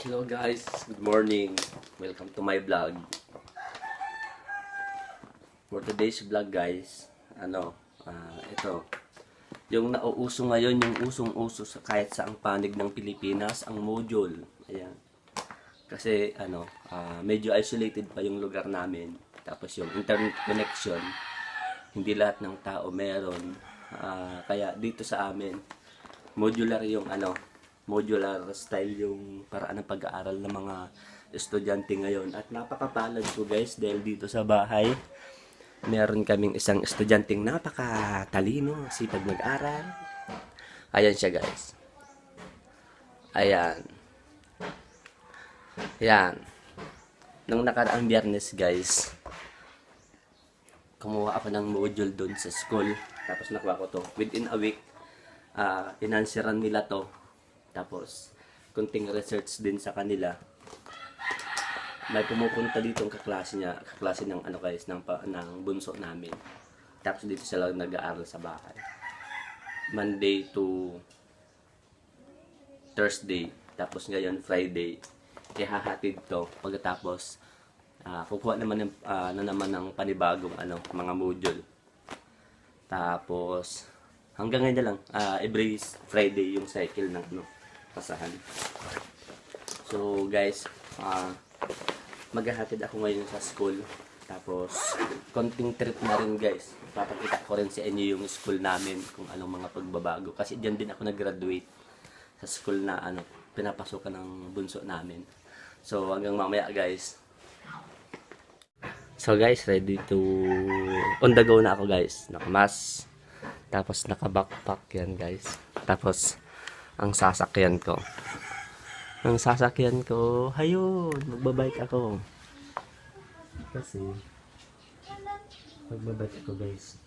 Hello guys, good morning. Welcome to my vlog. For today's vlog guys, ano, ah, ito. Yung nauuso ngayon, yung usong-uso sa kahit saang panig ng Pilipinas, ang module. Ayan. Kasi ano, ah, medyo isolated pa yung lugar namin. Tapos yung internet connection, hindi lahat ng tao meron. Ah, kaya dito sa amin, modular yung ano, modular style yung paraan ng pag-aaral ng mga estudyante ngayon. At napakapalad ko guys dahil dito sa bahay, meron kaming isang estudyanteng napakatalino, sipag mag-aral. Ayan siya guys. Ayan. Ayan. Nung nakaraang biyernes guys, kumuha ako ng module doon sa school. Tapos nakuha ko to. Within a week, uh, inansiran nila to. Tapos, kunting research din sa kanila. May pumupunta dito ang kaklase niya, kaklase ng ano guys, ng, ng bunso namin. Tapos dito sila nag-aaral sa bahay. Monday to Thursday. Tapos ngayon Friday. Ihahatid to. Pagkatapos, ah, kukuha naman ng, ah, na naman ng panibagong ano, mga module. Tapos, hanggang ngayon na lang, ah, every Friday yung cycle ng ano, pasahan. So guys, ah, maghahatid ako ngayon sa school. Tapos, konting trip na rin guys. Papakita ko rin sa inyo yung school namin kung anong mga pagbabago. Kasi dyan din ako nag-graduate sa school na ano, pinapasukan ng bunso namin. So, hanggang mamaya guys. So guys, ready to on the go na ako guys. Nakamas. Tapos naka-backpack yan guys. Tapos ang sasakyan ko. Ang sasakyan ko, hayun, magbabike ako. Kasi magbabike ako guys.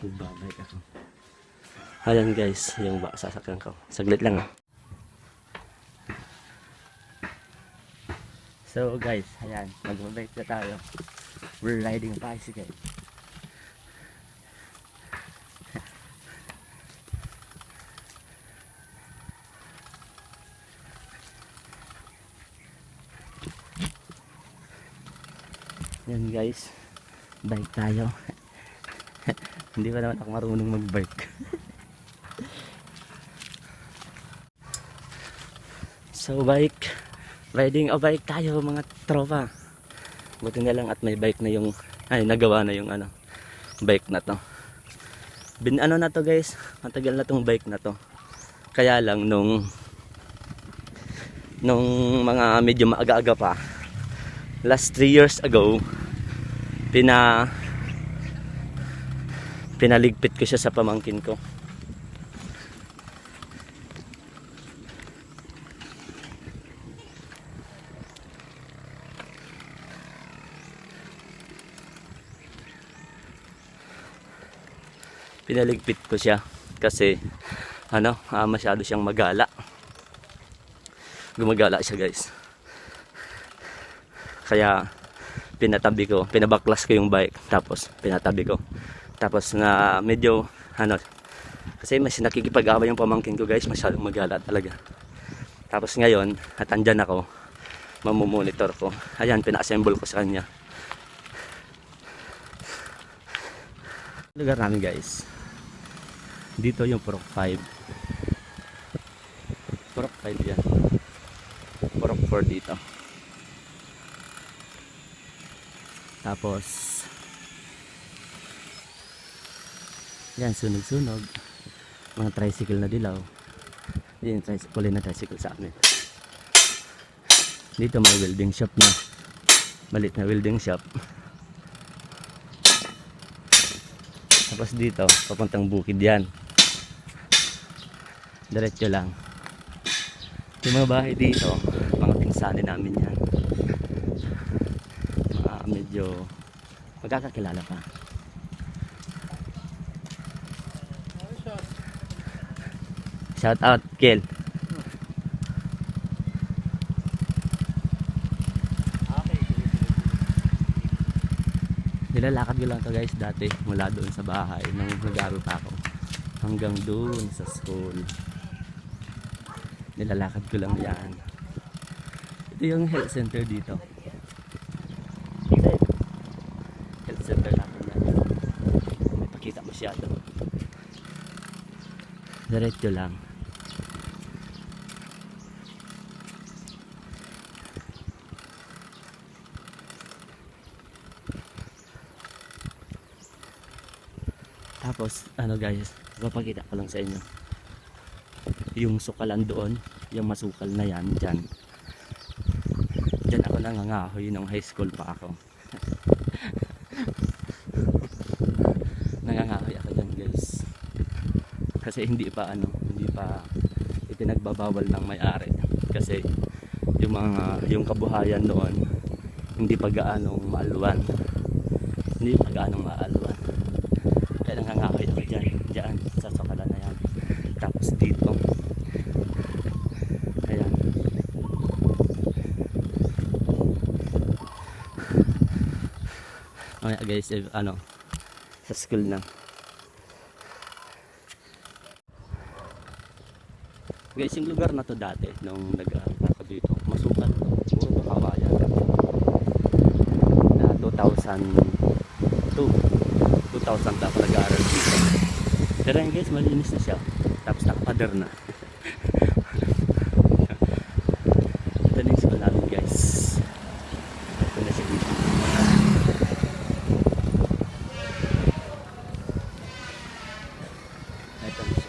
Magbabike ako. Ayan guys, yung ba sasakyan ko. Saglit lang ah. So guys, ayan, magbabike na tayo. We're riding bicycle. Yan guys, bike tayo. Hindi pa naman ako marunong mag-bike. so bike, riding a bike tayo mga tropa. Buti na lang at may bike na yung, ay nagawa na yung ano, bike na to. Bin ano na to guys, matagal na tong bike na to. Kaya lang nung nung mga medyo maaga-aga pa, last 3 years ago, pina pinaligpit ko siya sa pamangkin ko. Pinaligpit ko siya kasi ano, ah, masyado siyang magala. Gumagala siya, guys. Kaya pinatabi ko, pinabaklas ko yung bike, tapos pinatabi ko. Tapos na medyo, ano, kasi mas nakikipag-away yung pamangkin ko guys, masyadong magala talaga. Tapos ngayon, at andyan ako, mamumonitor ko. Ayan, pina-assemble ko sa kanya. Lugar namin guys. Dito yung Purok 5. Purok 5 yan. Purok 4 dito. Tapos, yan, sunog-sunog. Mga tricycle na dilaw. Yan, tricycle na tricycle sa amin. Dito may welding shop na. Malit na welding shop. Tapos dito, papuntang bukid yan. Diretso lang. Yung mga bahay dito, mga pinsali namin yan medyo magkakakilala pa. Shout out, Kel. Nilalakad ko lang to guys dati mula doon sa bahay nung nag-aaral pa ako hanggang doon sa school. Nilalakad ko lang yan. Ito yung health center dito. Health center natin yan. May pakita masyado. Diretso lang. Tapos, ano guys, papakita ko lang sa inyo. Yung sukalan doon, yung masukal na yan, dyan. Dyan ako nangangahoy nung high school pa ako. nangangahoy ako dyan guys. Kasi hindi pa ano, hindi pa ipinagbabawal ng may-ari. Kasi yung mga, yung kabuhayan doon, hindi pa gaanong maalwan. Hindi pa gaanong maalwan. Kaya nangangahoy ako dyan, dyan, sa sukalan na yan. Tapos dito, ayan. Mamaya guys, eh, ano, sa school na. Guys, yung lugar na to dati, nung nag-aaral ako dito, masukal to. Puro to kawayan. Na 2002. 2000 ako nag-aaral dito. Pero guys, malinis na siya. Tapos nakapader na. Ito na yung school namin guys. Ito na siya dito. Ito na siya.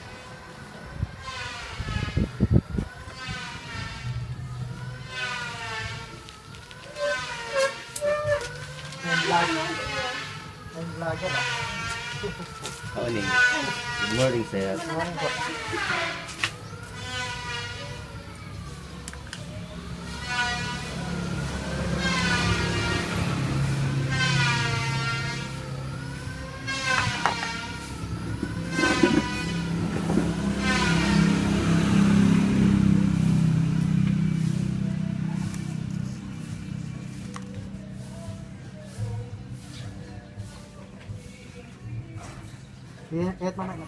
Yung vlogger ah. Morning. Good morning, sir. Morning po. Iyan mo na.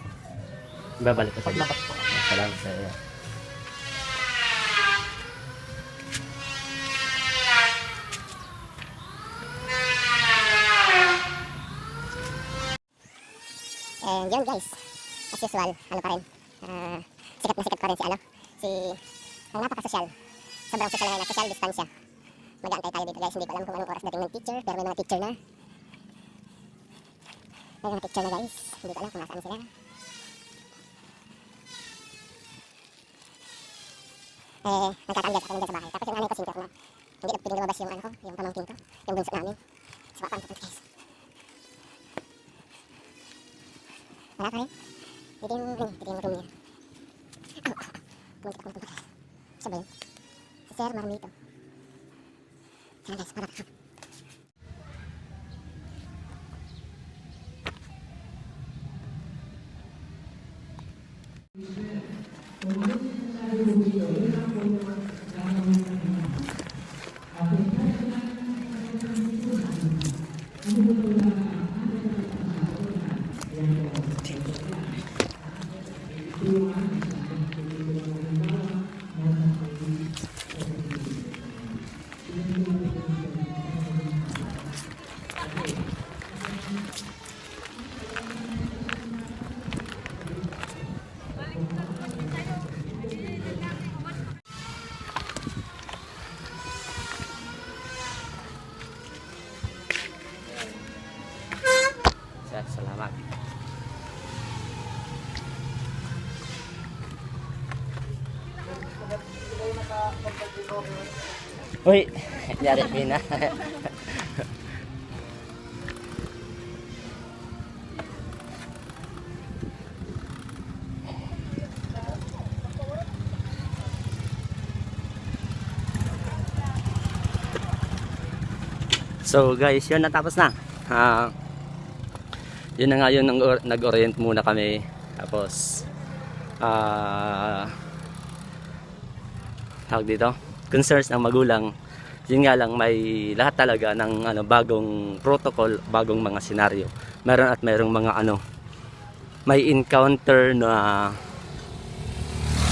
Babalik ka sa Paglabas po. Salamat sa iyo. And yun guys, as usual, ano pa rin, ah, sikat na sikat pa rin si ano, si, ang napaka-social. Sobrang social ngayon, social distansya. Mag-aantay tayo dito guys, hindi ko alam kung anong oras dating ng teacher, pero may mga teacher na. May mga teacher na guys, hindi ko alam kung nasaan sila. Eh, nagkakaangga sa kanila sa bahay. Tapos yung nanay ko sinter na, hindi nagpiling lumabas yung ano ko, yung pamangkin ko, yung bunso namin. Sa baka ang guys. Wala pa rin. Hindi yung ring, hindi room niya. Ah, ah, ah. Muntik ako napunta guys. Siya ba yun? Si Sir Marmito. Yan guys, para ka. Uy, nyari pina. So guys, yun natapos na. Ah, yun na nga yun nag-orient muna kami. Tapos, ah, tawag dito, concerns ng magulang. Yun nga lang, may lahat talaga ng ano, bagong protocol, bagong mga senaryo. Meron at merong mga ano, may encounter na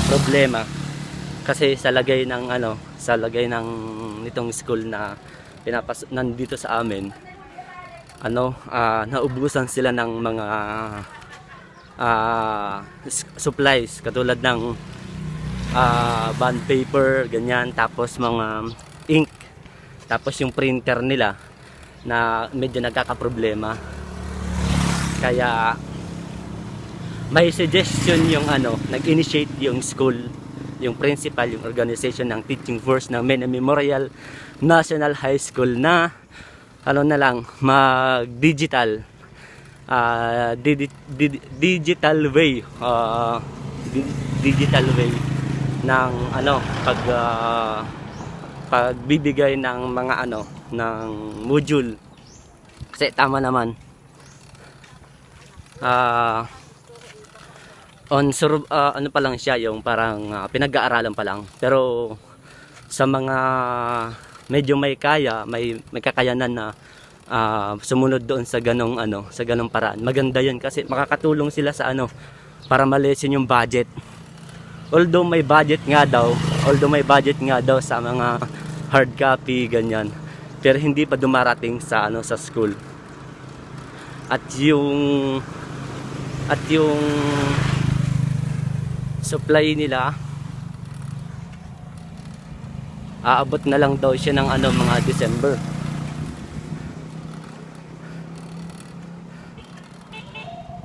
problema kasi sa lagay ng ano, sa lagay ng nitong school na pinapas nandito sa amin, ano, ah, naubusan sila ng mga s- supplies katulad ng ah, bond paper, ganyan, tapos mga ink, tapos yung printer nila na medyo nagkakaproblema. Kaya may suggestion yung ano, nag-initiate yung school, yung principal, yung organization ng teaching force ng Mena Memorial National High School na ano na lang, mag-digital ah, didi- didi- digital way. Ah, di- digital way ng ano pag ah, pagbibigay ng mga ano ng module. Kasi tama naman. Ah on sur ah, ano pa lang siya yung parang ah, pinag-aaralan pa lang. Pero sa mga medyo may kaya may may kakayanan na ah, sumunod doon sa ganong ano sa ganong paraan. Maganda yun kasi makakatulong sila sa ano para malesin yung budget although may budget nga daw although may budget nga daw sa mga hard copy ganyan. Pero hindi pa dumarating sa ano sa school. At yung at yung supply nila aabot na lang daw siya ng ano mga December.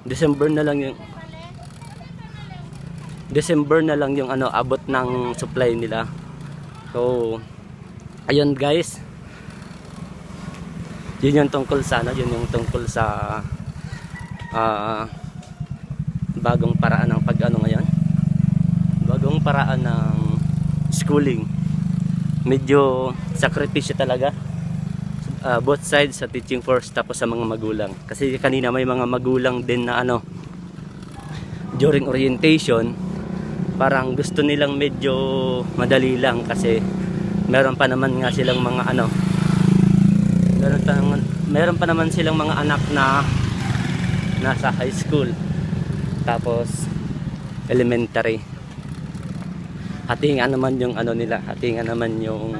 December na lang yung December na lang yung ano abot ng supply nila. So ayun guys. Yun yung tungkol sa ano yun yung tungkol sa ah bagong paraan ng pag ano ngayon. Bagong paraan ng schooling. Medyo sakripisyo talaga uh, both sides sa teaching force tapos sa mga magulang. Kasi kanina may mga magulang din na ano during orientation parang gusto nilang medyo madali lang kasi meron pa naman nga silang mga ano meron pa naman, meron pa naman silang mga anak na nasa high school. Tapos elementary. Hatingan naman yung ano nila hatingan naman yung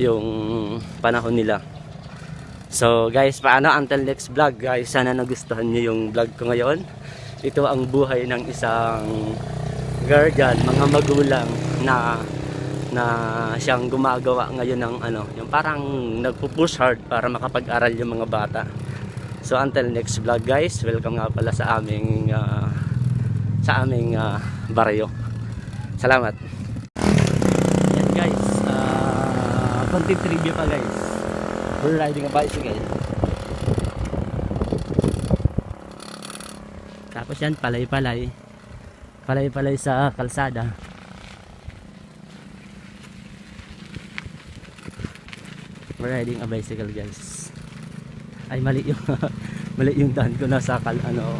yung panahon nila. So guys paano until next vlog? Guys sana nagustuhan niyo yung vlog ko ngayon. Ito ang buhay ng isang guardian mga magulang na na siyang gumagawa ngayon ng ano yung parang nagpo-push hard para makapag-aral yung mga bata so until next vlog guys welcome nga pala sa aming ah, sa aming ah, baryo Salamat. Yan guys, uh, content review pa guys. We're riding a bicycle. Tapos yan, palay-palay. Palay-palay sa kalsada. We're riding a bicycle guys. Ay mali yung mali yung daan ko nasa kal ano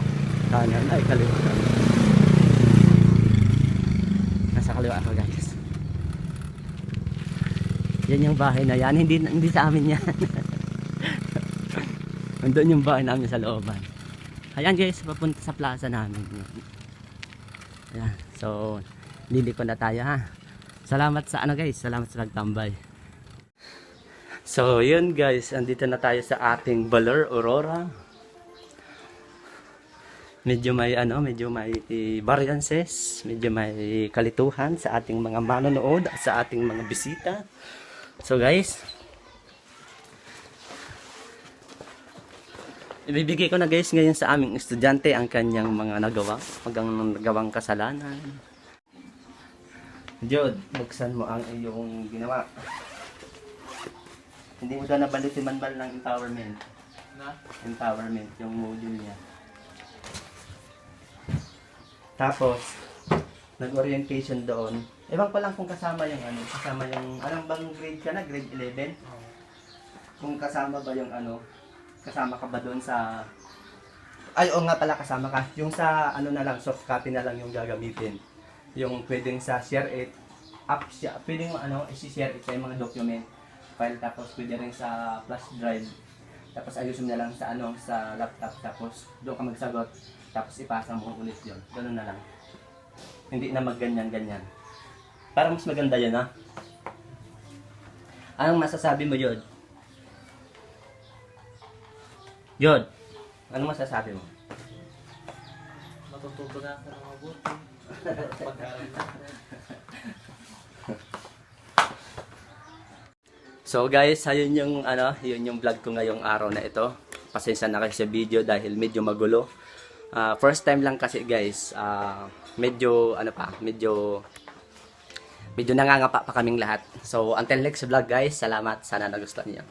kanan. Ay kaliwa. Nasa kaliwa ako guys. Yan yung bahay na yan. Hindi hindi sa amin yan. Andun yung bahay namin sa looban. Ayan guys papunta sa plaza namin ayan so liliko na tayo ha? Salamat sa ano guys? Salamat sa nagtambay. So yun guys. Andito na tayo sa ating Baler Aurora. Medyo may ano, medyo may variances, medyo may kalituhan sa ating mga manonood, sa ating mga bisita. So guys, ibibigay ko na guys ngayon sa aming estudyante ang kanyang mga nagawa, magang nagawang kasalanan. Jod, buksan mo ang iyong ginawa. Hindi mo daw nabalitin man man ng empowerment. Na? Empowerment, yung module niya. Tapos, nag-orientation doon. Ewan ko lang kung kasama yung ano, kasama yung, anong bang grade ka na? Grade 11? Kung kasama ba yung ano, kasama ka ba doon sa, ay oo nga pala kasama ka. Yung sa ano na lang, soft copy na lang yung gagamitin. Yung pwedeng sa share it, up siya, pwedeng ano, isi-share it sa mga document file tapos pwede rin sa flash drive tapos ayusin na lang sa ano sa laptop tapos doon ka magsagot tapos ipasa mo ulit yon ganun na lang hindi na magganyan ganyan Parang mas maganda yun, ha? Anong masasabi mo, Yod? Yod, anong masasabi mo? Matututo na ako ng mabuti. So guys, ayun yung ano, yun yung vlog ko ngayong araw na ito. Pasensya na kayo sa video dahil medyo magulo. Ah, first time lang kasi guys, ah, medyo ano pa, medyo medyo nangangapa pa kaming lahat. So until next vlog guys, salamat. Sana nagustuhan niyo.